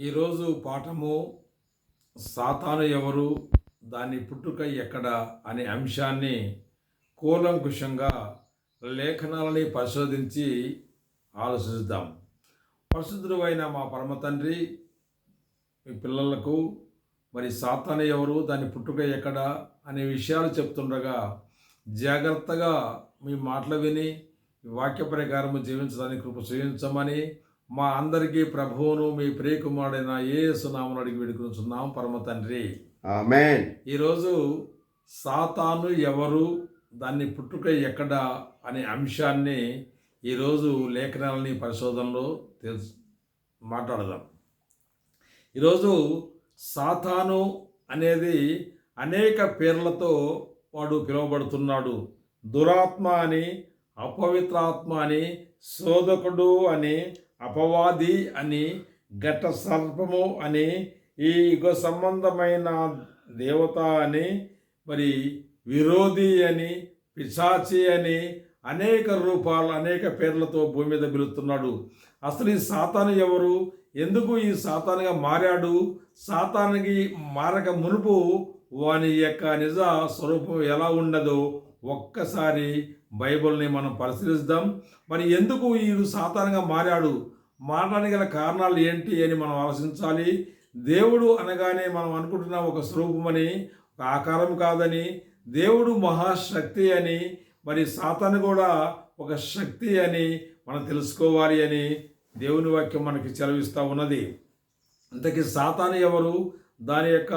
ఈరోజు పాఠము సాతాను ఎవరు? దాని పుట్టుక ఎక్కడ? అనే అంశాన్ని కూలంకుషంగా లేఖనాలని పరిశోధించి ఆలోచిద్దాం. పరిశుద్ధుడు అయిన మా పరమ తండ్రి మీ పిల్లలకు మరి సాతాను ఎవరు? దాని పుట్టుక ఎక్కడ? అనే విషయాలు చెప్తుండగా జాగ్రత్తగా మీ మాటలు విని వాక్య ప్రకారం జీవించడానికి కృప చూపించమని మా అందరికీ ప్రభువును మీ ప్రియకుమారుడైన ఏ సునామను అడిగి వేడుకుంటున్నాం పరమ తండ్రి. ఈరోజు సాతాను ఎవరు దాన్ని పుట్టుక ఎక్కడ అనే అంశాన్ని ఈరోజు లేఖనాలని పరిశోధనలో తెలుసు మాట్లాడదాం. ఈరోజు సాతాను అనేది అనేక పేర్లతో వాడు పిలువబడుతున్నాడు. దురాత్మ అని అపవిత్రాత్మ అని శోధకుడు అని అపవాది అని ఘట సర్పము అని ఈ యుగ సంబంధమైన దేవత అని మరి విరోధి అని పిశాచి అని అనేక రూపాలు అనేక పేర్లతో భూమి మీద పిలుస్తున్నాడు. అసలు ఈ సాతాను ఎవరు? ఎందుకు ఈ సాతానుగా మారాడు? సాతానికి మారక మునుపు వాని యొక్క నిజ స్వరూపం ఎలా ఉండదో ఒక్కసారి బైబిల్ని మనం పరిశీలిద్దాం మరి ఎందుకు వీడు సాధారణంగా మారాడు? మారడానికి గల కారణాలు ఏంటి అని మనం ఆలోచించాలి. దేవుడు అనగానే మనం అనుకుంటున్న ఒక స్వరూపమని ఒక ఆకారం కాదని దేవుడు మహాశక్తి అని మరి సాతాను కూడా ఒక శక్తి అని మనం తెలుసుకోవాలి అని దేవుని వాక్యం మనకి చెలవిస్తూ ఉన్నది. ఇంతకీ సాతాను ఎవరు? దాని యొక్క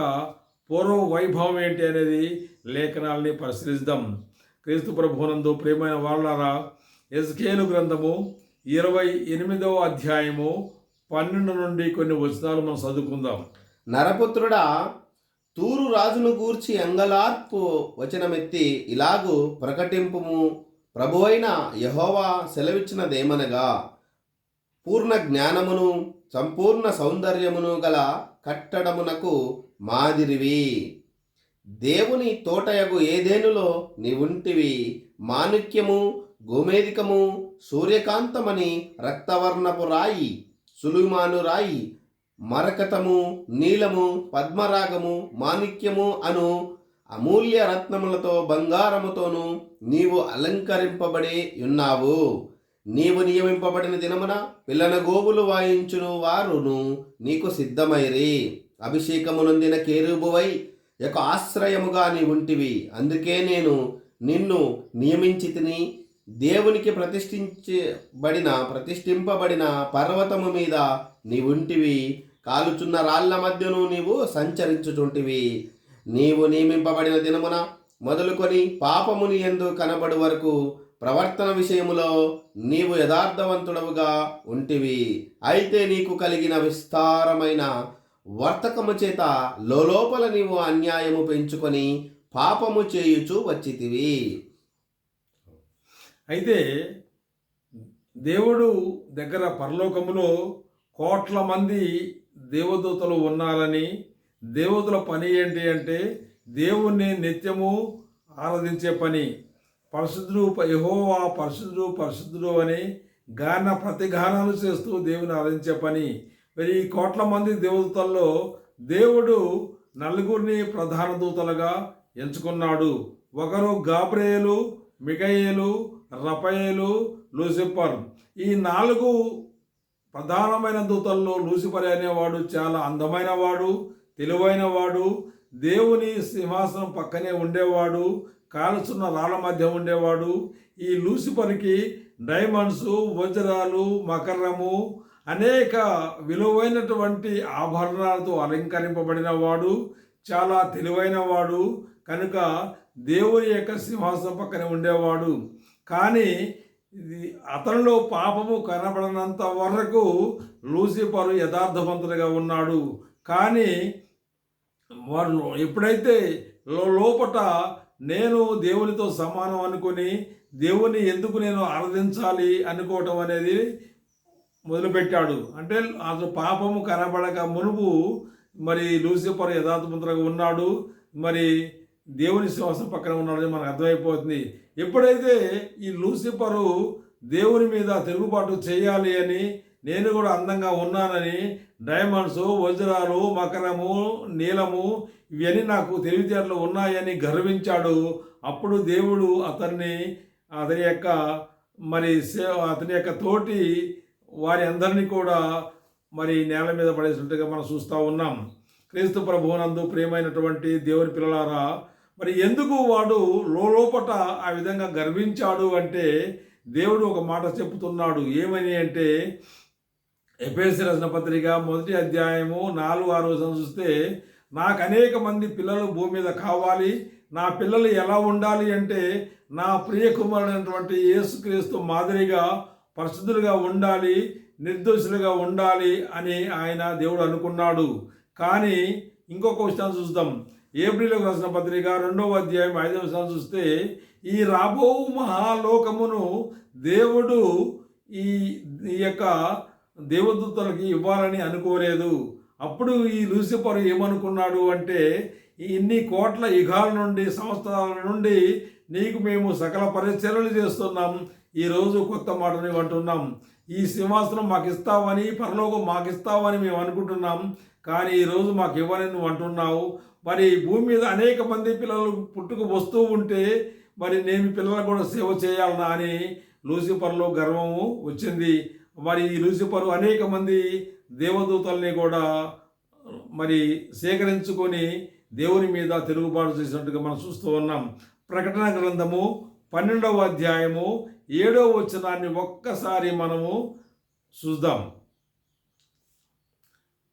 పూర్వ వైభవం ఏంటి అనేది లేఖనాలని పరిశీలిద్దాం. క్రీస్తు ప్రభునందు ప్రియమైన వాళ్ళారా ఎస్కేలు గ్రంథము ఇరవై ఎనిమిదవ అధ్యాయము పన్నెండు నుండి కొన్ని వచనాలు మనం చదువుకుందాం. నరపుత్రుడా తూరు రాజును గూర్చి అంగలార్పు వచనమెత్తి ఇలాగు ప్రకటింపుము. ప్రభువైన యహోవా సెలవిచ్చినదేమనగా పూర్ణ జ్ఞానమును సంపూర్ణ సౌందర్యమును గల కట్టడమునకు మాదిరివి. దేవుని తోటయగు ఏదేనులో నీవుంటివి? మాణిక్యము గోమేదికము సూర్యకాంతమని రక్తవర్ణపు రాయి సులుమాను రాయి మరకతము నీలము పద్మరాగము మాణిక్యము అను అమూల్య రత్నములతో బంగారముతోనూ నీవు అలంకరింపబడి ఉన్నావు. నీవు నియమింపబడిన దినమున పిల్లన గోవులు వాయించును వారును నీకు సిద్ధమైరి. అభిషేకమునందిన కేరుబువై యొక్క ఆశ్రయముగా నీ ఉంటివి. అందుకే నేను నిన్ను నియమించి తిని దేవునికి ప్రతిష్ఠించబడిన ప్రతిష్ఠింపబడిన పర్వతము మీద నీ ఉంటివి. కాలుచున్న రాళ్ళ మధ్యను నీవు సంచరించుచుంటివి. నీవు నియమింపబడిన దినమున మొదలుకొని పాపముని ఎందు కనబడు వరకు ప్రవర్తన విషయములో నీవు యథార్థవంతుడవుగా ఉంటివి. అయితే నీకు కలిగిన విస్తారమైన వర్తకము చేత లోపల నీవు అన్యాయము పెంచుకొని పాపము చేయుచు వచ్చితివి. అయితే దేవుడు దగ్గర పరలోకములో కోట్ల మంది దేవదూతలు ఉన్నారని దేవతల పని ఏంటి అంటే దేవుణ్ణి నిత్యము ఆరాధించే పని. పరిశుద్ధుడు యహోవా పరిశుద్ధుడు పరిశుద్ధుడు అని గాన ప్రతిగానాలు చేస్తూ దేవుని ఆరాధించే పని. మరి ఈ కోట్ల మంది దేవదూతల్లో దేవుడు నలుగురిని ప్రధాన దూతలుగా ఎంచుకున్నాడు. ఒకరు గాబ్రేయలు మికయేలు రపయేలు లూసిఫర్. ఈ నాలుగు ప్రధానమైన దూతల్లో లూసిఫర్ అనేవాడు చాలా అందమైన వాడు తెలివైన వాడు దేవుని సింహాసనం పక్కనే ఉండేవాడు కాల్చున్న రాళ్ళ మధ్య ఉండేవాడు. ఈ లూసిఫర్కి డైమండ్స్ వజ్రాలు మకరము అనేక విలువైనటువంటి ఆభరణాలతో అలంకరింపబడిన వాడు చాలా తెలివైన వాడు కనుక దేవుని యొక్క సింహాసనం పక్కన ఉండేవాడు. కానీ ఇది అతనిలో పాపము కనబడినంత వరకు లూసిఫరు యథార్థవంతుడిగా ఉన్నాడు. కానీ వారు ఎప్పుడైతే లో- లోపట నేను దేవునితో సమానం అనుకుని దేవుని ఎందుకు నేను ఆరాధించాలి అనుకోవటం అనేది మొదలుపెట్టాడు. అంటే అతను పాపము కనబడక మునుపు మరి లూసిఫర్ యథార్థవంతుడిగా ఉన్నాడు. మరి దేవుని శ్వాసం పక్కన ఉన్నాడని మనకు అర్థమైపోతుంది. ఎప్పుడైతే ఈ లూసిఫరు దేవుని మీద తిరుగుబాటు చేయాలి అని నేను కూడా అందంగా ఉన్నానని డైమండ్స్ వజ్రాలు మకరము నీలము ఇవన్నీ నాకు తెలివితేటలు ఉన్నాయని గర్వించాడు. అప్పుడు దేవుడు అతన్ని అతని యొక్క మరి సే అతని యొక్క తోటి వారి అందరినీ కూడా మరి నేల మీద పడేసినట్టుగా మనం చూస్తూ ఉన్నాం. క్రీస్తు ప్రభువునందు ప్రియమైనటువంటి దేవుని పిల్లలారా మరి ఎందుకు వాడు లోపట ఆ విధంగా గర్వించాడు అంటే దేవుడు ఒక మాట చెప్తున్నాడు. ఏమని అంటే ఎపేసి రచన పత్రిక మొదటి అధ్యాయము నాలుగు ఆరు చూస్తే నాకు అనేక మంది పిల్లలు భూమి మీద కావాలి నా పిల్లలు ఎలా ఉండాలి అంటే నా ప్రియ కుమారుడైనటువంటి యేసుక్రీస్తు మాదిరిగా పరిశుద్ధులుగా ఉండాలి నిర్దోషులుగా ఉండాలి అని ఆయన దేవుడు అనుకున్నాడు. కానీ ఇంకొక విషయం చూద్దాం. ఏప్రిల్కి రాసిన పత్రిక రెండవ అధ్యాయం ఐదవ విషయం చూస్తే ఈ రాబో మహాలోకమును దేవుడు ఈ ఈ యొక్క దేవదూతలకి ఇవ్వాలని అనుకోలేదు. అప్పుడు ఈ లూసిఫర్ ఏమనుకున్నాడు అంటే ఇన్ని కోట్ల యుగాల నుండి సంవత్సరాల నుండి నీకు మేము సకల పరిచర్యలు చేస్తున్నాం. ఈరోజు కొత్త మాటని అంటున్నాం. ఈ సింహాసనం మాకు ఇస్తావని పరలోకం మాకు ఇస్తావని మేము అనుకుంటున్నాం. కానీ ఈరోజు మాకు ఇవ్వని నువ్వు అంటున్నావు. మరి భూమి మీద అనేక మంది పిల్లలు పుట్టుకు వస్తూ ఉంటే మరి నేను పిల్లలకు కూడా సేవ చేయాలనా అని లూసిఫర్లో గర్వము వచ్చింది. మరి ఈ లూసిఫర్ అనేక మంది దేవదూతల్ని కూడా మరి సేకరించుకొని దేవుని మీద తిరుగుబాటు చేసినట్టుగా మనం చూస్తూ ఉన్నాం. ప్రకటన గ్రంథము పన్నెండవ అధ్యాయము ఏడో వచనాన్ని ఒక్కసారి మనము చూద్దాం.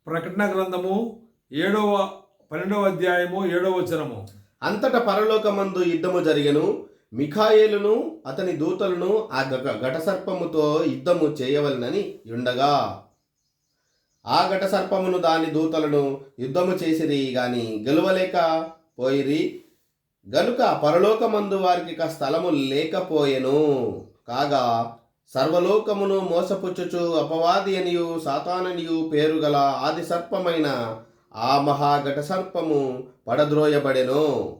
ప్రకటన గ్రంథము ఏడవ పన్నెండవ అధ్యాయము ఏడవ వచనము. అంతట పరలోకమందు యుద్ధము జరిగను. మిఖాయేలును అతని దూతలను ఆ గ- ఘటసర్పముతో యుద్ధము చేయవలనని ఉండగా. ఆ ఘటసర్పమును దాని దూతలను యుద్ధము చేసిరి గాని గెలువలేక పోయిరి. గనుక పరలోకమందు వారికి స్థలము లేకపోయెను. కాగా సర్వలోకమును మోసపుచ్చుచు అపవాది అనియు సాతాననియు పేరు గల ఆది సర్పమైన ఆ మహాఘట సర్పము పడద్రోయబడెను.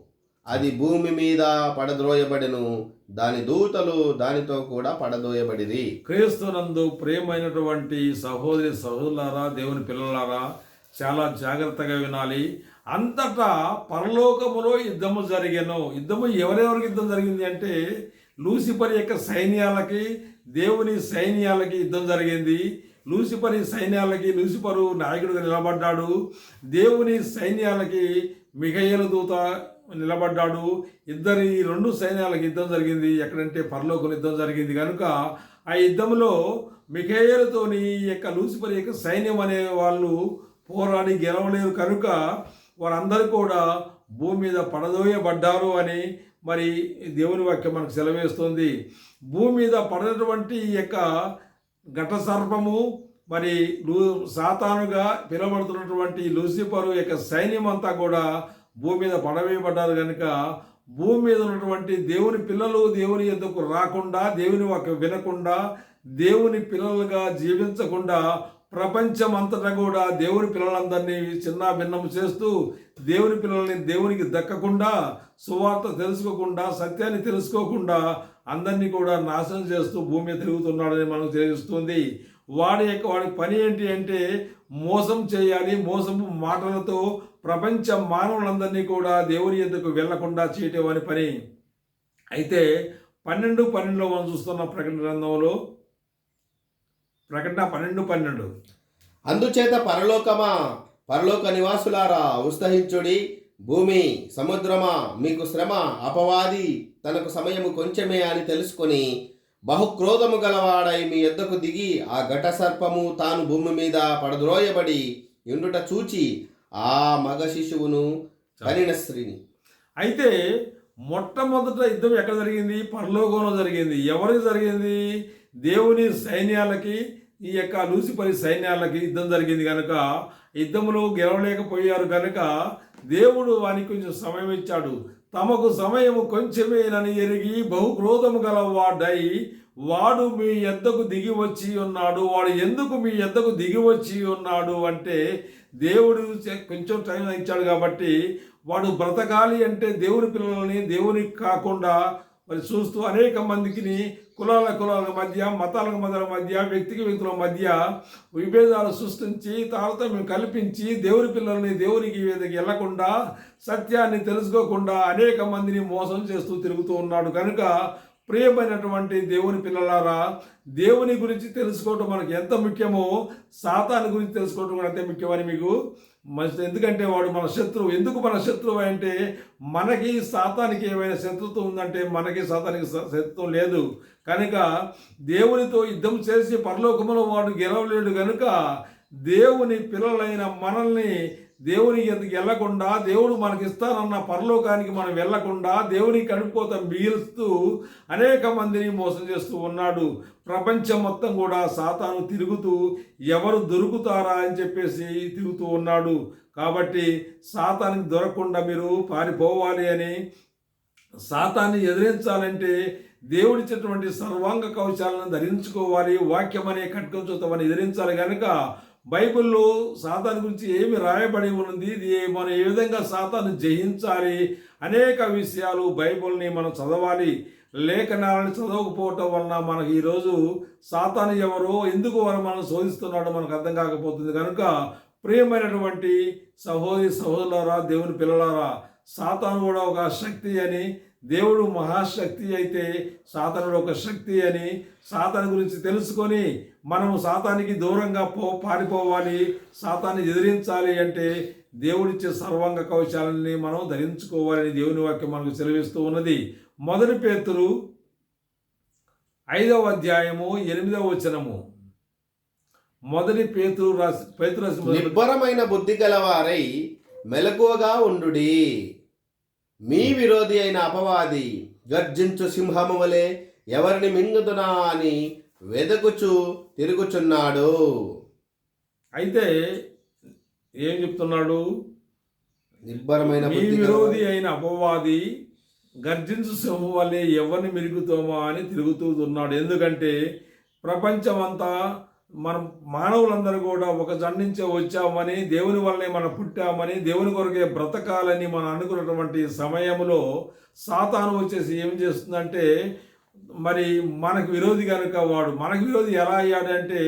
అది భూమి మీద పడద్రోయబడెను. దాని దూతలు దానితో కూడా పడదోయబడిది క్రీస్తునందు ప్రేమైనటువంటి సహోదరి సహోదరులారా దేవుని పిల్లలారా చాలా జాగ్రత్తగా వినాలి. అంతటా పరలోకములో యుద్ధము జరిగాను. యుద్ధము ఎవరెవరికి యుద్ధం జరిగింది అంటే లూసిఫర్ యొక్క సైన్యాలకి దేవుని సైన్యాలకి యుద్ధం జరిగింది. లూసిఫర్ సైన్యాలకి లూసిఫరు నాయకుడిగా నిలబడ్డాడు. దేవుని సైన్యాలకి మిగయ్యల దూత నిలబడ్డాడు. ఇద్దరి ఈ రెండు సైన్యాలకు యుద్ధం జరిగింది. ఎక్కడంటే పరలోకం యుద్ధం జరిగింది. కనుక ఆ యుద్ధంలో మిఖేయలతోని ఈ యొక్క లూసిఫర్ యొక్క సైన్యం అనే వాళ్ళు పోరాడి గెలవలేదు కనుక వారందరూ కూడా భూమి మీద పడదోయబడ్డారు అని మరి దేవుని వాక్యం మనకు సెలవేస్తుంది. భూమి మీద పడినటువంటి ఈ యొక్క ఘట సర్పము మరి లూ సాతానుగా పిలువబడుతున్నటువంటి లూసిఫరు యొక్క సైన్యం అంతా కూడా భూమి మీద పడవేయబడ్డారు కనుక భూమి మీద ఉన్నటువంటి దేవుని పిల్లలు దేవుని ఎందుకు రాకుండా దేవుని వాక్యం వినకుండా దేవుని పిల్లలుగా జీవించకుండా ప్రపంచం అంతటా కూడా దేవుని పిల్లలందరినీ చిన్న భిన్నం చేస్తూ దేవుని పిల్లల్ని దేవునికి దక్కకుండా సువార్త తెలుసుకోకుండా సత్యాన్ని తెలుసుకోకుండా అందరినీ కూడా నాశనం చేస్తూ భూమి తిరుగుతున్నాడని మనకు తెలుస్తుంది వాడి యొక్క వాడి పని ఏంటి అంటే మోసం చేయాలి మోసపు మాటలతో ప్రపంచ మానవులందరినీ కూడా దేవుని ఎందుకు వెళ్ళకుండా చేయటం అని పని. అయితే పన్నెండు పన్నెండులో మనం చూస్తున్న ప్రకటన గ్రంథంలో ప్రకటన పన్నెండు పన్నెండు. అందుచేత పరలోకమా పరలోక నివాసులారా ఉత్సహించుడి. భూమి సముద్రమా మీకు శ్రమ అపవాది తనకు సమయము కొంచెమే అని తెలుసుకొని బహుక్రోధము గలవాడై మీ యొద్దకు దిగి ఆ ఘట సర్పము తాను భూమి మీద పడద్రోయబడి ఎండుట చూచి ఆ మగ శిశువును కనిన స్త్రీని. అయితే మొట్టమొదట యుద్ధం ఎక్కడ జరిగింది? పరలోకంలో జరిగింది. ఎవరికి జరిగింది? దేవుని సైన్యాలకి ఈ యొక్క లూసిపరి సైన్యాలకి యుద్ధం జరిగింది కనుక యుద్ధంలో గెలవలేకపోయారు కనుక దేవుడు వానికి కొంచెం సమయం ఇచ్చాడు. తమకు సమయము కొంచెమేనని ఎరిగి బహుక్రోధము గలవాడై వాడు మీ ఎద్దకు దిగి వచ్చి ఉన్నాడు. వాడు ఎందుకు మీ ఎద్దకు దిగి వచ్చి ఉన్నాడు అంటే దేవుడు కొంచెం టైం ఇచ్చాడు కాబట్టి వాడు బ్రతకాలి అంటే దేవుని పిల్లలని దేవునికి కాకుండా మరి చూస్తూ అనేక మందికి కులాల కులాల మధ్య మతాల మతాల మధ్య వ్యక్తికి వ్యక్తుల మధ్య విభేదాలు సృష్టించి తారతమ్యం కల్పించి దేవుని పిల్లల్ని దేవునికి మీదకి వెళ్ళకుండా సత్యాన్ని తెలుసుకోకుండా అనేక మందిని మోసం చేస్తూ తిరుగుతూ ఉన్నాడు. కనుక ప్రియమైనటువంటి దేవుని పిల్లలారా దేవుని గురించి తెలుసుకోవటం మనకు ఎంత ముఖ్యమో సాతాను గురించి తెలుసుకోవటం కూడా అంతే ముఖ్యమని మీకు మంచి ఎందుకంటే వాడు మన శత్రువు. ఎందుకు మన శత్రువు అంటే మనకి సాతానికి ఏమైనా శత్రుత్వం ఉందంటే మనకి సాతానికి శత్రుత్వం లేదు. కనుక దేవునితో యుద్ధం చేసి పరలోకములో వాడు గెలవలేడు కనుక దేవుని పిల్లలైన మనల్ని దేవుని ఎందుకు వెళ్ళకుండా దేవుడు మనకి ఇస్తానన్న పరలోకానికి మనం వెళ్ళకుండా దేవుని కడుపుకోత మిగిలుస్తూ అనేక మందిని మోసం చేస్తూ ఉన్నాడు. ప్రపంచం మొత్తం కూడా సాతాను తిరుగుతూ ఎవరు దొరుకుతారా అని చెప్పేసి తిరుగుతూ ఉన్నాడు. కాబట్టి సాతానికి దొరకకుండా మీరు పారిపోవాలి అని సాతాన్ని ఎదిరించాలంటే దేవుడిచ్చినటువంటి సర్వాంగ కవచాలను ధరించుకోవాలి వాక్యం అనే కట్టుకొని చూద్దామని ఎదిరించాలి కనుక బైబిల్లో సాతాన్ గురించి ఏమి రాయబడి ఉన్నది? ఇది మనం ఏ విధంగా సాతాను జయించాలి? అనేక విషయాలు బైబిల్ని మనం చదవాలి. లేఖనాలను చదవకపోవటం వలన మనకి ఈరోజు సాతాను ఎవరో ఎందుకు వారు మనం శోధిస్తున్నాడో మనకు అర్థం కాకపోతుంది. కనుక ప్రియమైనటువంటి సహోదరి సహోదరులారా దేవుని పిల్లలారా సాతాను కూడా ఒక శక్తి అని దేవుడు మహాశక్తి అయితే సాతనుడు ఒక శక్తి అని సాతాను గురించి తెలుసుకొని మనము సాతానికి దూరంగా పో పారిపోవాలి సాతాన్ని ఎదిరించాలి అంటే దేవుడిచ్చే సర్వాంగ కవచాలని మనం ధరించుకోవాలని దేవుని వాక్యం మనకు సెలవిస్తూ ఉన్నది. మొదటి పేతురు ఐదవ అధ్యాయము ఎనిమిదవ వచనము. మొదటి పేతురు రాసి పేతురు రాసిన నిబ్బరమైన బుద్ధి గలవారై మెలకువగా ఉండుడి. మీ విరోధి అయిన అపవాది గర్జించు సింహము వలె ఎవరిని మింగుదునా అని వెదకుచు తిరుగుచున్నాడు. అయితే ఏం చెప్తున్నాడు? నిబ్బరమైన మీ విరోధి అయిన అపవాది గర్జించు సింహం వల్లే ఎవరిని మిరుగుతామా అని తిరుగుతూ ఉన్నాడు. ఎందుకంటే ప్రపంచమంతా మనం మానవులందరూ కూడా ఒక జన్నించే వచ్చామని దేవుని వల్లనే మనం పుట్టామని దేవుని కొరకే బ్రతకాలని మనం అనుకున్నటువంటి సమయంలో సాతాను వచ్చేసి ఏం చేస్తుందంటే మరి మనకు విరోధి కనుక వాడు మనకు విరోధి ఎలా అయ్యాడంటే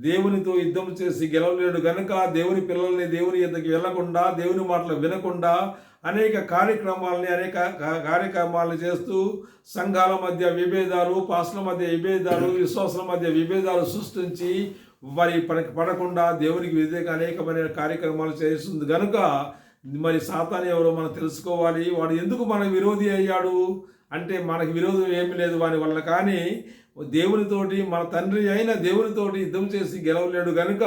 దేవునితో యుద్ధం చేసి గెలవలేడు కనుక దేవుని పిల్లల్ని దేవుని ఎద్దకు వెళ్ళకుండా దేవుని మాటలు వినకుండా అనేక కార్యక్రమాలని అనేక కార్యక్రమాలు కార్యక్రమాలను చేస్తూ సంఘాల మధ్య విభేదాలు పాస్ల మధ్య విభేదాలు విశ్వాసాల మధ్య విభేదాలు సృష్టించి మరి పడక పడకుండా దేవునికి వ్యతిరేక అనేకమైన కార్యక్రమాలు చేస్తుంది. కనుక మరి సాతాన్ ఎవరో మనం తెలుసుకోవాలి. వాడు ఎందుకు మన విరోధి అయ్యాడు? అంటే మనకి విరోధం ఏమీ లేదు వాని వల్ల కానీ దేవునితోటి మన తండ్రి అయిన దేవునితోటి యుద్ధం చేసి గెలవలేడు కనుక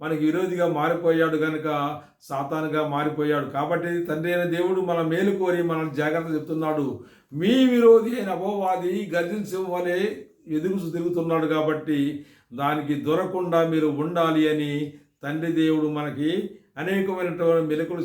మనకి విరోధిగా మారిపోయాడు కనుక సాతానుగా మారిపోయాడు. కాబట్టి తండ్రి అయిన దేవుడు మన మేలు కోరి మనల్ని జాగ్రత్త చెప్తున్నాడు. మీ విరోధి అయిన అపవాది గర్జించం వలె ఎదుగు తిరుగుతున్నాడు కాబట్టి దానికి దొరకకుండా మీరు ఉండాలి అని తండ్రి దేవుడు మనకి అనేకమైనటువంటి మెలకులు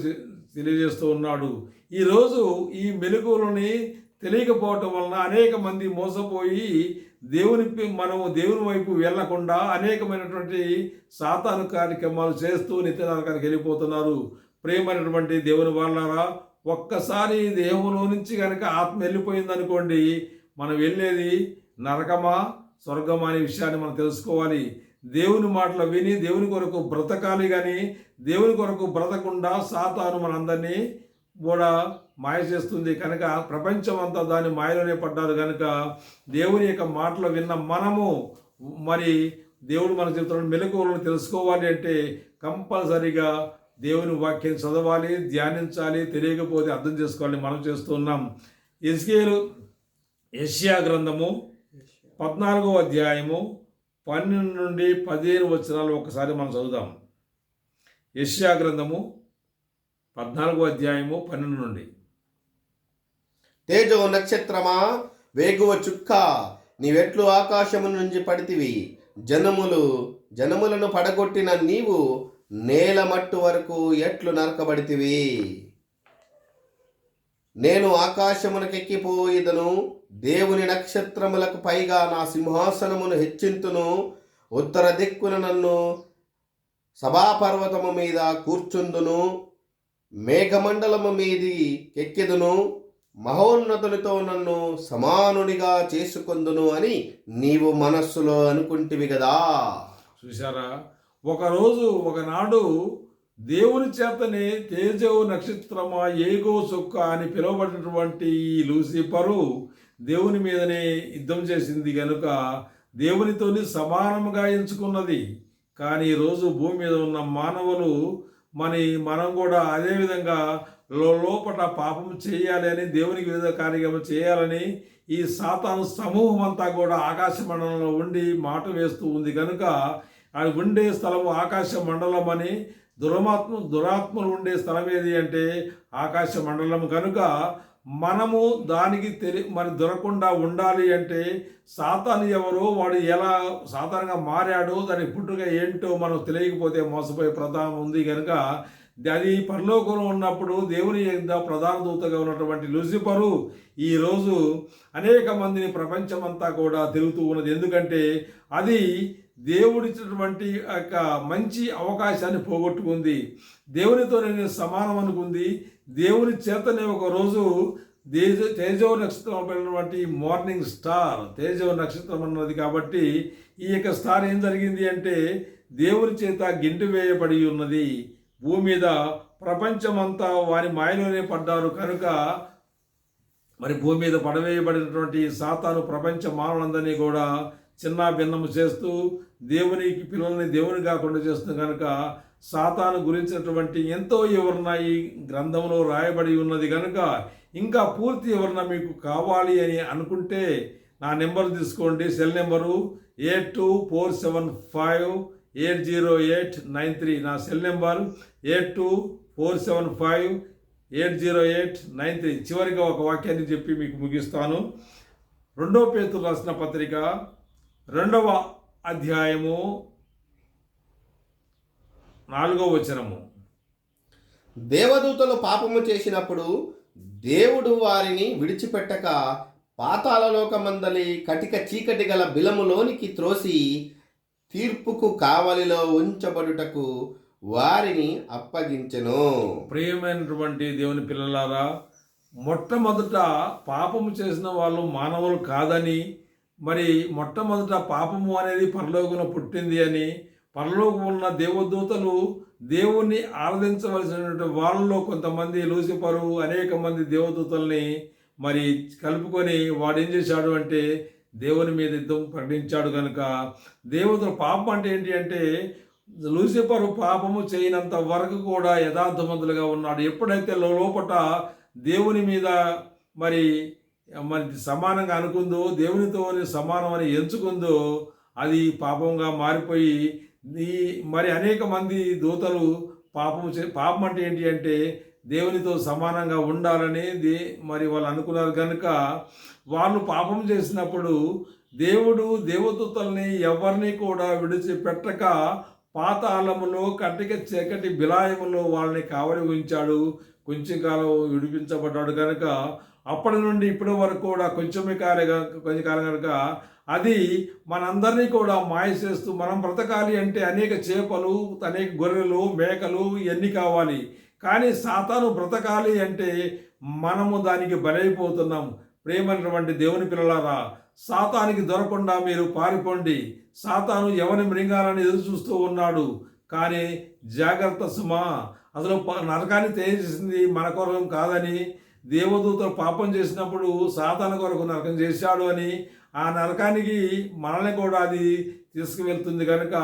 తెలియజేస్తూ ఉన్నాడు. ఈరోజు ఈ మెలకువలని తెలియకపోవటం వలన అనేక మంది మోసపోయి దేవుని మనము దేవుని వైపు వెళ్ళకుండా అనేకమైనటువంటి సాతాను కార్యక్రమాలు చేస్తూ నిత్య నరకానికి వెళ్ళిపోతున్నారు. ప్రేమైనటువంటి దేవుని వాళ్ళారా ఒక్కసారి దేవులో నుంచి కనుక ఆత్మ వెళ్ళిపోయింది అనుకోండి మనం వెళ్ళేది నరకమా స్వర్గమా అనే విషయాన్ని మనం తెలుసుకోవాలి. దేవుని మాటలు విని దేవుని కొరకు బ్రతకాలి కానీ దేవుని కొరకు బ్రతకుండా సాతాను మనందరినీ కూడా మాయ చేస్తుంది కనుక ప్రపంచం అంతా దాని మాయలోనే పడ్డారు కనుక దేవుని యొక్క మాటలు విన్న మనము మరి దేవుడు మనకు చెప్తున్నాడు మెలకువలను తెలుసుకోవాలి అంటే కంపల్సరీగా దేవుని వాక్యం చదవాలి ధ్యానించాలి తెలియకపోతే అర్థం చేసుకోవాలి మనం చేస్తున్నాం ఎస్కేలు యెషయా గ్రంథము పద్నాలుగో అధ్యాయము పన్నెండు నుండి పదిహేను వచనాలు ఒకసారి మనం చదువుదాం. యెషయా గ్రంథము పద్నాలుగో అధ్యాయము పన్నెండు నుండి. తేజో నక్షత్రమా వేగువ చుక్క నీవెట్లు ఆకాశము నుంచి పడితివి. జనములు జనములను పడగొట్టిన నీవు నేల మట్టు వరకు ఎట్లు నరకబడితివి. నేను ఆకాశమునకెక్కిపోయిదను దేవుని నక్షత్రములకు పైగా నా సింహాసనమును హెచ్చింతును. ఉత్తర దిక్కున నన్ను సభాపర్వతము మీద కూర్చుందును. మేఘమండలము మీది ఎక్కెదును మహోన్నతునితో నన్ను సమానునిగా చేసుకొందును అని నీవు మనస్సులో అనుకుంటివి కదా చూసారా ఒకరోజు ఒకనాడు దేవుని చేతనే తేజవు నక్షత్రమా ఏగో సుక్క అని పిలువబడినటువంటి ఈ లూసిఫరు దేవుని మీదనే యుద్ధం చేసింది కనుక దేవునితోని సమానముగా ఎంచుకున్నది. కానీ ఈరోజు భూమి మీద ఉన్న మానవులు మరి మనం కూడా అదే విధంగా లో- పాపం చేయాలి అని దేవునికి వివిధ కార్యక్రమం చేయాలని ఈ సాతాను సమూహం అంతా కూడా ఆకాశ మండలంలో ఉండి మాట వేస్తూ ఉంది కనుక అది ఉండే స్థలము ఆకాశ మండలం అని దురమాత్మ దురాత్మలు ఉండే స్థలం ఏది అంటే ఆకాశ మండలం కనుక మనము దానికి తెలి మరి దొరకకుండా ఉండాలి అంటే సాతాను ఎవరో వాడు ఎలా సాధారణంగా మారాడో దాని పుట్టుక ఏంటో మనం తెలియకపోతే మోసపోయే ప్రధానం ఉంది కనుక అది పరలోకంలో ఉన్నప్పుడు దేవుని యొక్క ప్రధాన దూతగా ఉన్నటువంటి లూసిఫరు ఈరోజు అనేక మందిని ప్రపంచమంతా కూడా తిరుగుతూ ఉన్నది. ఎందుకంటే అది దేవుడిచ్చినటువంటి యొక్క మంచి అవకాశాన్ని పోగొట్టుకుంది. దేవునితో నేను సమానం అనుకుంది. దేవుని చేతనే ఒక రోజు తేజ తేజో నక్షత్రం వెళ్ళినటువంటి మార్నింగ్ స్టార్ తేజో నక్షత్రం అన్నది కాబట్టి ఈ యొక్క స్టార్ ఏం జరిగింది అంటే దేవుని చేత గింటి వేయబడి ఉన్నది. భూమి మీద ప్రపంచమంతా వారి మాయలోనే పడ్డారు. కనుక మరి భూమి మీద పడవేయబడినటువంటి సాతాను ప్రపంచ మానవులందరినీ కూడా చిన్న భిన్నము చేస్తూ దేవునికి పిల్లల్ని దేవుని కాకుండా చేస్తుంది కనుక సాతాను గురించినటువంటి ఎంతో వివరణ ఈ గ్రంథంలో రాయబడి ఉన్నది కనుక ఇంకా పూర్తి వివరణ మీకు కావాలి అని అనుకుంటే నా నెంబర్ తీసుకోండి. Cell number eight two four seven five eight zero eight nine three. నా cell number eight two four seven five eight zero eight nine three. చివరిగా ఒక వాక్యాన్ని చెప్పి మీకు ముగిస్తాను. రెండో పేతులు రాసిన పత్రిక రెండవ అధ్యాయము నాలుగో వచనము. దేవదూతలు పాపము చేసినప్పుడు దేవుడు వారిని విడిచిపెట్టక పాతాళలోకమందలి కటిక చీకటి గల బిలములోనికి త్రోసి తీర్పుకు కావలిలో ఉంచబడుటకు వారిని అప్పగించెను. ప్రియమైనటువంటి దేవుని పిల్లలారా మొట్టమొదట పాపము చేసిన వాళ్ళు మానవులు కాదని మరి మొట్టమొదట పాపము అనేది పరలోకంలో పుట్టింది అని పరలోకం ఉన్న దేవదూతలు దేవుణ్ణి ఆరాధించవలసినటువంటి వాళ్ళలో కొంతమంది లూసిఫరు అనేక మంది దేవదూతల్ని మరి కలుపుకొని వాడు ఏం చేశాడు అంటే దేవుని మీద యుద్ధం ప్రకటించాడు కనుక. దేవతలు పాపం అంటే ఏంటి అంటే లూసిఫరు పాపము చేయనంత వరకు కూడా యథార్థవంతులుగా ఉన్నాడు. ఎప్పుడైతే లో- లోపట దేవుని మీద మరి మరి సమానంగా అనుకుందో దేవునితో సమానం అని ఎంచుకుందో అది పాపంగా మారిపోయి ఈ మరి అనేక మంది దూతలు పాపం చే పాపం అంటే ఏంటి అంటే దేవునితో సమానంగా ఉండాలని దే మరి వాళ్ళు అనుకున్నారు కనుక వాళ్ళు పాపం చేసినప్పుడు దేవుడు దేవదూతల్ని ఎవరిని కూడా విడిచిపెట్టక పాతాళములో కట్టిక చీకటి బిలాయములో వాళ్ళని కావలి ఉంచాడు కొంచెం కాలం విడిపించబడ్డాడు కనుక అప్పటి నుండి ఇప్పటి వరకు కూడా కొంచెమే కాలంగా కొంచెం కాలం కనుక అది మనందరినీ కూడా మాయ చేస్తూ మనం బ్రతకాలి అంటే అనేక చేపలు అనేక గొర్రెలు మేకలు ఇవన్నీ కావాలి. కానీ సాతాను బ్రతకాలి అంటే మనము దానికి బలైపోతున్నాం. ప్రేమైనటువంటి దేవుని పిల్లలారా సాతానికి దొరకకుండా మీరు పారిపోండి. సాతాను ఎవరిని మృంగాలని ఎదురు చూస్తూ ఉన్నాడు. కానీ జాగ్రత్త సుమా అసలు నరకాన్ని తెలియజేసింది మన కొరకు కాదని దేవదూతలు పాపం చేసినప్పుడు సాతాను కొరకు నరకం చేశాడు అని ఆ నరకానికి మనల్ని కూడా అది తీసుకువెళ్తుంది కనుక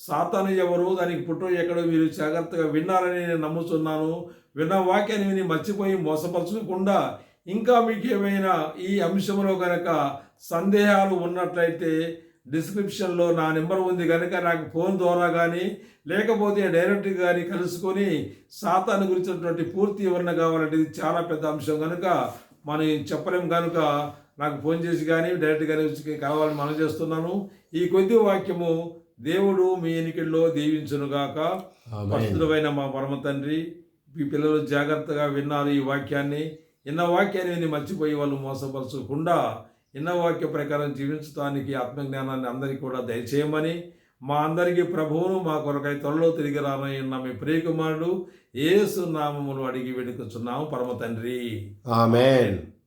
సాతాను ఎవరు దానికి పుట్టు ఎక్కడో మీరు జాగ్రత్తగా విన్నారని నేను నమ్ముతున్నాను విన్న వాక్యాన్ని విని మర్చిపోయి మోసపరచకుండా ఇంకా మీకు ఏమైనా ఈ అంశంలో కనుక సందేహాలు ఉన్నట్లయితే డిస్క్రిప్షన్లో నా నెంబర్ ఉంది కనుక నాకు ఫోన్ ద్వారా కానీ లేకపోతే డైరెక్ట్గా కానీ కలుసుకొని సాతాను గురించినటువంటి పూర్తి వివరణ కావాలంటే ఇది చాలా పెద్ద అంశం. కనుక మనం చెప్పలేం కనుక నాకు ఫోన్ చేసి కానీ డైరెక్ట్గా వచ్చి కావాలని మనం చేస్తున్నాను. ఈ కొద్ది వాక్యము దేవుడు మీ ఎన్నికల్లో దీవించునుగాక పరిశుద్ధమైన మా పరమ తండ్రి మీ పిల్లలు జాగ్రత్తగా విన్నారు ఈ వాక్యాన్ని. ఇన్న వాక్యాన్ని మర్చిపోయి వాళ్ళు మోసపరచకుండా ఇన్నవాక్య ప్రకారం జీవించడానికి ఆత్మజ్ఞానాన్ని అందరికీ కూడా దయచేయమని మా అందరికీ ప్రభువును మా కొరకై త్వరలో తిరిగి రానయ్యున్న మీ ప్రియకుమారుడు ఏసు నామములు అడిగి వెడుకుచున్నాము. పరమ తండ్రి. ఆమెన్.